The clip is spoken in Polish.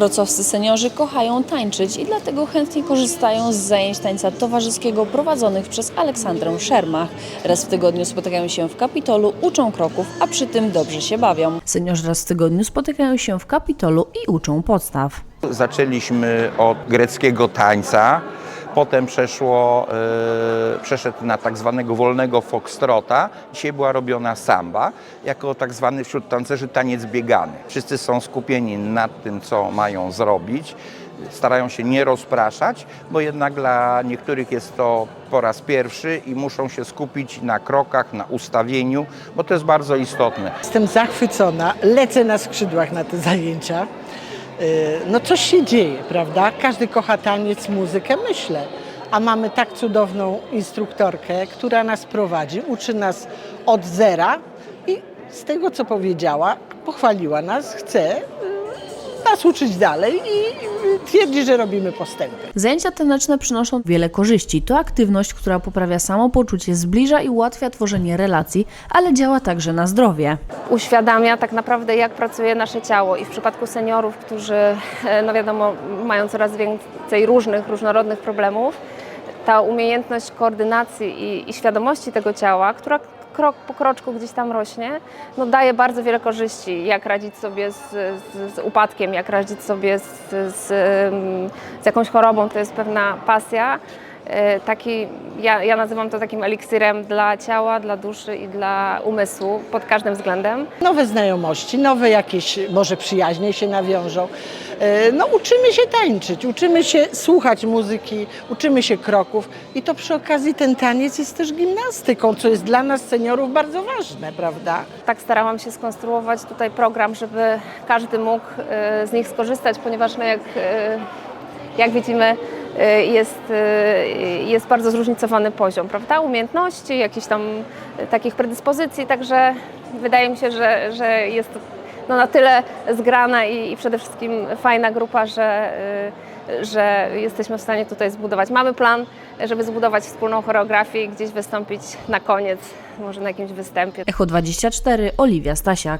Wrocławscy seniorzy kochają tańczyć i dlatego chętnie korzystają z zajęć tańca towarzyskiego prowadzonych przez Aleksandrę Szermach. Raz w tygodniu spotykają się w Kapitolu, uczą kroków, a przy tym dobrze się bawią. Seniorzy raz w tygodniu spotykają się w Kapitolu i uczą podstaw. Zaczęliśmy od greckiego tańca, potem przeszło, e, przeszedł na tak zwanego wolnego foxtrota. Dzisiaj była robiona samba, jako tak zwany wśród tancerzy taniec biegany. Wszyscy są skupieni nad tym, co mają zrobić. Starają się nie rozpraszać, bo jednak dla niektórych jest to po raz pierwszy i muszą się skupić na krokach, na ustawieniu, bo to jest bardzo istotne. Jestem zachwycona, lecę na skrzydłach na te zajęcia. Yy, No coś się dzieje, prawda? Każdy kocha taniec, muzykę, myślę. A mamy tak cudowną instruktorkę, która nas prowadzi, uczy nas od zera i z tego, co powiedziała, pochwaliła nas, chce nas uczyć dalej i twierdzi, że robimy postępy. Zajęcia taneczne przynoszą wiele korzyści. To aktywność, która poprawia samopoczucie, zbliża i ułatwia tworzenie relacji, ale działa także na zdrowie. uświadamia tak naprawdę, jak pracuje nasze ciało. I w przypadku seniorów, którzy, e, no wiadomo, mają coraz więcej różnych, różnorodnych problemów, ta umiejętność koordynacji i, i świadomości tego ciała, która krok po kroczku gdzieś tam rośnie, no daje bardzo wiele korzyści. Jak radzić sobie z, z, z upadkiem, jak radzić sobie z, z, z jakąś chorobą, to jest pewna pasja. E, Taki, ja, ja nazywam to takim eliksirem dla ciała, dla duszy i dla umysłu pod każdym względem. Nowe znajomości, nowe jakieś może przyjaźnie się nawiążą. E, No uczymy się tańczyć, uczymy się słuchać muzyki, uczymy się kroków i to przy okazji ten taniec jest też gimnastyką, co jest dla nas seniorów bardzo ważne, prawda? Tak starałam się skonstruować tutaj program, żeby każdy mógł e, z nich skorzystać, ponieważ no jak, jak widzimy jest, e, jest bardzo zróżnicowany poziom, prawda? Umiejętności, jakichś tam e, takich predyspozycji, także wydaje mi się, że, że jest no, na tyle zgrana i, i przede wszystkim fajna grupa, że, że jesteśmy w stanie tutaj zbudować. Mamy plan, żeby zbudować wspólną choreografię i gdzieś wystąpić na koniec, może na jakimś występie. Echo 24, Oliwia Stasiak.